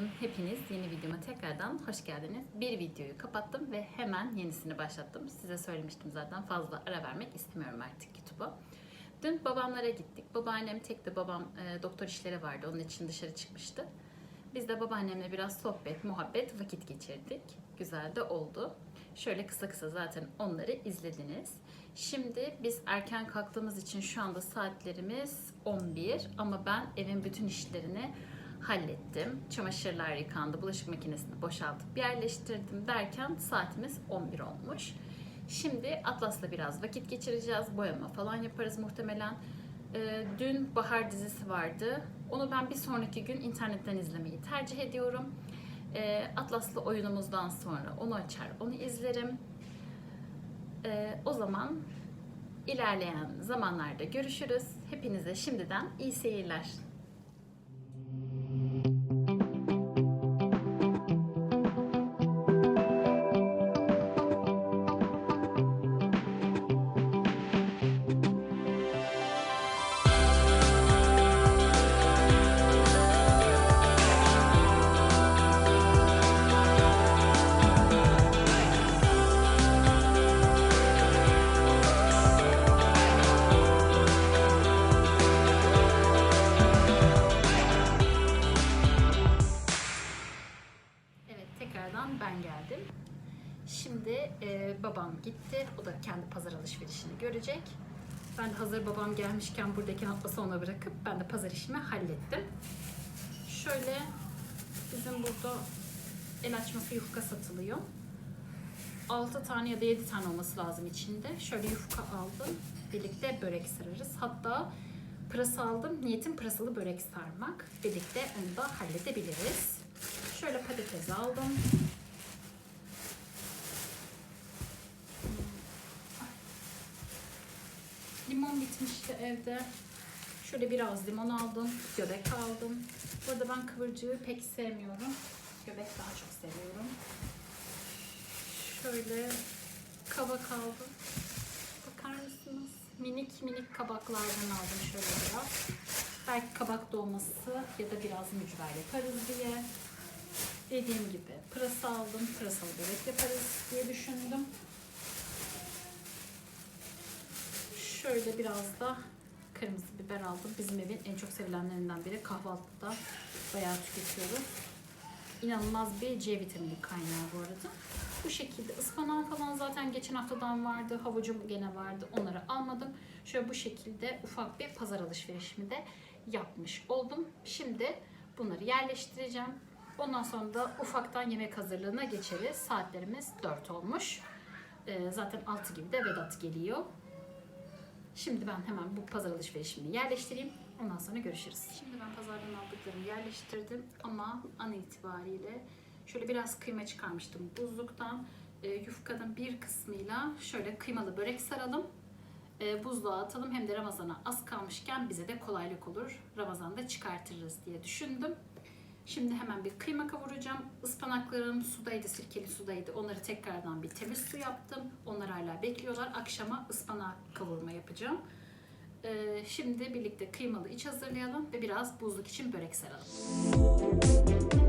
Günaydın hepiniz yeni videoma tekrardan hoş geldiniz. Bir videoyu kapattım ve hemen yenisini başlattım. Size söylemiştim zaten fazla ara vermek istemiyorum artık YouTube'a. Dün babamlara gittik. Babaannem tekti babam e, doktor işleri vardı onun için dışarı çıkmıştı. Biz de babaannemle biraz sohbet, muhabbet, vakit geçirdik. Güzel de oldu. Şöyle kısa kısa zaten onları izlediniz. Şimdi biz erken kalktığımız için şu anda saatlerimiz 11 ama ben evin bütün işlerini hallettim. Çamaşırlar yıkandı, bulaşık makinesini boşaltıp yerleştirdim derken saatimiz 11 olmuş. Şimdi Atlas'la biraz vakit geçireceğiz. Boyama falan yaparız muhtemelen. Ee, dün Bahar dizisi vardı. Onu ben bir sonraki gün internetten izlemeyi tercih ediyorum. Ee, Atlas'la oyunumuzdan sonra onu açar, onu izlerim. Ee, o zaman ilerleyen zamanlarda görüşürüz. Hepinize şimdiden iyi seyirler. Babam gitti. O da kendi pazar alışverişini görecek. Ben de hazır babam gelmişken buradaki atlası ona bırakıp ben de pazar işimi hallettim. Şöyle bizim burada el açması yufka satılıyor. 6 tane ya da 7 tane olması lazım içinde. Şöyle yufka aldım. Birlikte börek sararız. Hatta pırasa aldım. Niyetim pırasalı börek sarmak. Birlikte onu da halledebiliriz. Şöyle patates aldım. Limon bitmişti evde. Şöyle biraz limon aldım. Göbek aldım. Burada ben kıvırcığı pek sevmiyorum. Göbek daha çok seviyorum. Şöyle kabak aldım. Bakar mısınız? Minik minik kabaklardan aldım şöyle biraz. Belki kabak dolması ya da biraz mücver yaparız diye. Dediğim gibi pırasa aldım. Pırasalı börek yaparız diye düşündüm. Şöyle biraz da kırmızı biber aldım. Bizim evin en çok sevilenlerinden biri. Kahvaltıda bayağı tüketiyoruz. İnanılmaz bir C vitamini kaynağı bu arada. Bu şekilde ıspanağım falan zaten geçen haftadan vardı. Havucum gene vardı. Onları almadım. Şöyle bu şekilde ufak bir pazar alışverişimi de yapmış oldum. Şimdi bunları yerleştireceğim. Ondan sonra da ufaktan yemek hazırlığına geçeriz. Saatlerimiz 4 olmuş. Ee, zaten 6 gibi de Vedat geliyor. Şimdi ben hemen bu pazar alışverişimi yerleştireyim. Ondan sonra görüşürüz. Şimdi ben pazardan aldıklarımı yerleştirdim ama an itibariyle şöyle biraz kıyma çıkarmıştım buzluktan. E, yufkanın bir kısmıyla şöyle kıymalı börek saralım. E, buzluğa atalım hem de Ramazan'a az kalmışken bize de kolaylık olur. Ramazan'da çıkartırız diye düşündüm. Şimdi hemen bir kıyma kavuracağım. Ispanaklarım sudaydı, sirkeli sudaydı. Onları tekrardan bir temiz su yaptım. Onlar hala bekliyorlar. Akşama ıspanak kavurma yapacağım. Ee, şimdi birlikte kıymalı iç hazırlayalım ve biraz buzluk için börek saralım.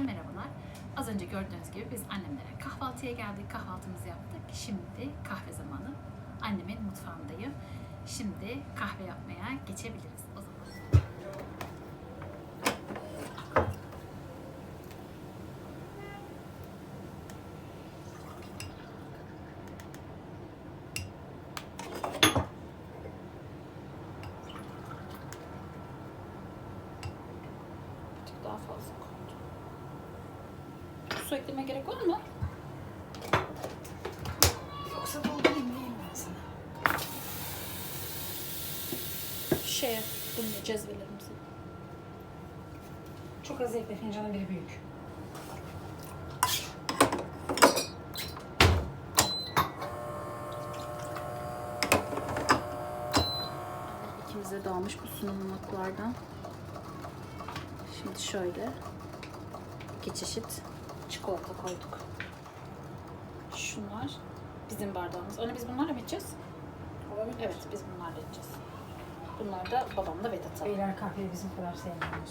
Herkese merhabalar. Az önce gördüğünüz gibi biz annemlere kahvaltıya geldik. Kahvaltımızı yaptık. Şimdi kahve zamanı. Annemin mutfağındayım. Şimdi kahve yapmaya geçebiliriz o zaman. Su ekleme gerek var mı? Yoksa doldurayım diyeyim ben sana. Şeye, bunun cezvelerimizi. Çok az ekle fincanın biri büyük. İkimize dağılmış bu sunumluklardan. Şimdi şöyle iki çeşit çikolata koyduk. Şunlar bizim bardağımız. Anne biz bunlarla mı içeceğiz? Olabilir. Evet biz bunlarla içeceğiz. Bunlar da babamla Vedat'a. Beyler kahveyi bizim kadar sevmiyor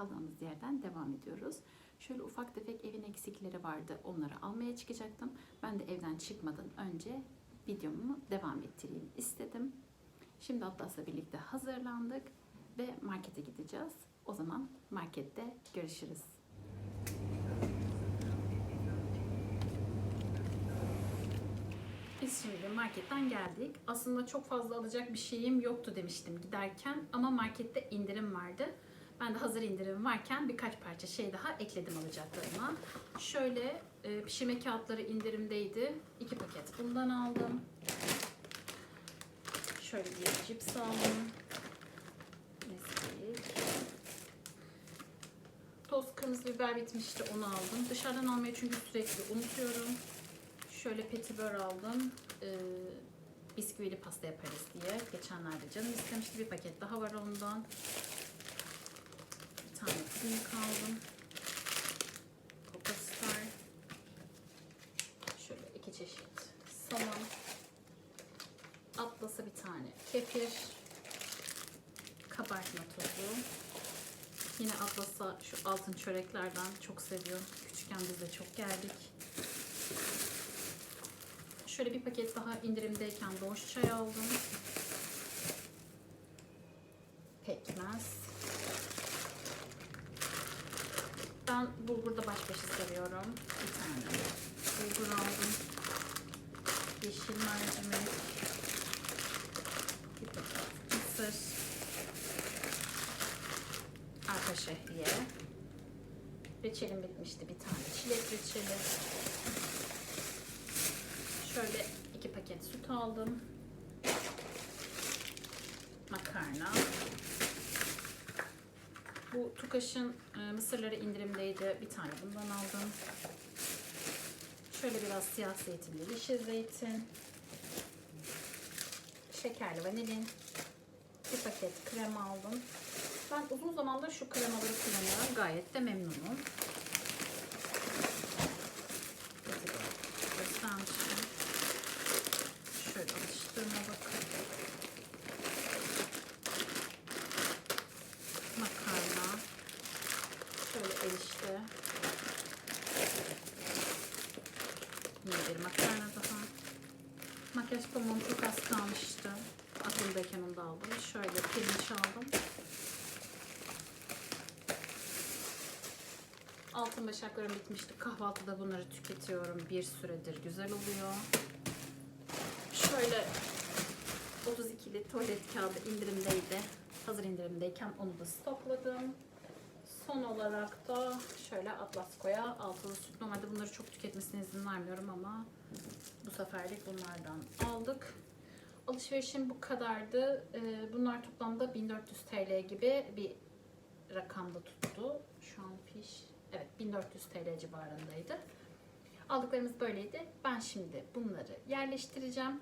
kaldığımız yerden devam ediyoruz. Şöyle ufak tefek evin eksikleri vardı. Onları almaya çıkacaktım. Ben de evden çıkmadan önce videomu devam ettireyim istedim. Şimdi Atlas'la birlikte hazırlandık ve markete gideceğiz. O zaman markette görüşürüz. Biz şimdi marketten geldik. Aslında çok fazla alacak bir şeyim yoktu demiştim giderken ama markette indirim vardı. Ben de hazır indirim varken birkaç parça şey daha ekledim alacaklarıma. Şöyle e, pişirme kağıtları indirimdeydi. İki paket bundan aldım. Şöyle bir cips aldım. Nesquik. Toz kırmızı biber bitmişti onu aldım. Dışarıdan almayı çünkü sürekli unutuyorum. Şöyle petibör aldım. Ee, bisküvili pasta yaparız diye. Geçenlerde canım istemişti. Bir paket daha var ondan. Tane puding aldım. Coco Star. Şöyle iki çeşit salam. Atlas'a bir tane kefir. Kabartma tozu. Yine Atlas'a şu altın çöreklerden çok seviyorum. Küçükken biz de çok geldik. Şöyle bir paket daha indirimdeyken boş çay aldım. Pekmez. Ben bulgurda başbaşı seviyorum. Bir tane bulgur aldım. Yeşil mercimek. Bir paket mısır. Arpa şehriye. Reçelim bitmişti bir tane. Çilek reçeli. Şöyle iki paket süt aldım. Makarna. Bu Tukaş'ın e, mısırları indirimdeydi. Bir tane bundan aldım. Şöyle biraz siyah zeytinli yeşil zeytin. Şekerli vanilin. Bir paket krem aldım. Ben uzun zamandır şu kremaları kullanıyorum. Gayet de memnunum. Göstermişim. Şöyle alıştırma bakın. Makarna. Şöyle erişte. Yine bir makarna daha. Makyaj pamuğum çok az kalmıştı. Aklımdayken onu da aldım. Şöyle pirinç aldım. Altın başaklarım bitmişti. Kahvaltıda bunları tüketiyorum. Bir süredir güzel oluyor. Şöyle 32'li tuvalet kağıdı indirimdeydi. Hazır indirimdeyken onu da stokladım. Son olarak da şöyle Atlas Koya altılı süt. Normalde bunları çok tüketmesine izin vermiyorum ama bu seferlik bunlardan aldık. Alışverişim bu kadardı. Ee, Bunlar toplamda 1400 TL gibi bir rakamda tuttu. Şu an fiş evet 1400 TL civarındaydı. Aldıklarımız böyleydi. Ben şimdi bunları yerleştireceğim.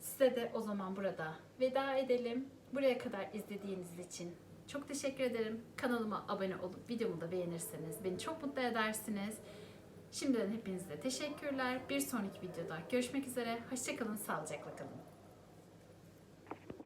Size de o zaman burada veda edelim. Buraya kadar izlediğiniz için çok teşekkür ederim. Kanalıma abone olup videomu da beğenirseniz beni çok mutlu edersiniz. Şimdiden hepinize teşekkürler. Bir sonraki videoda görüşmek üzere. Hoşçakalın, sağlıcakla kalın.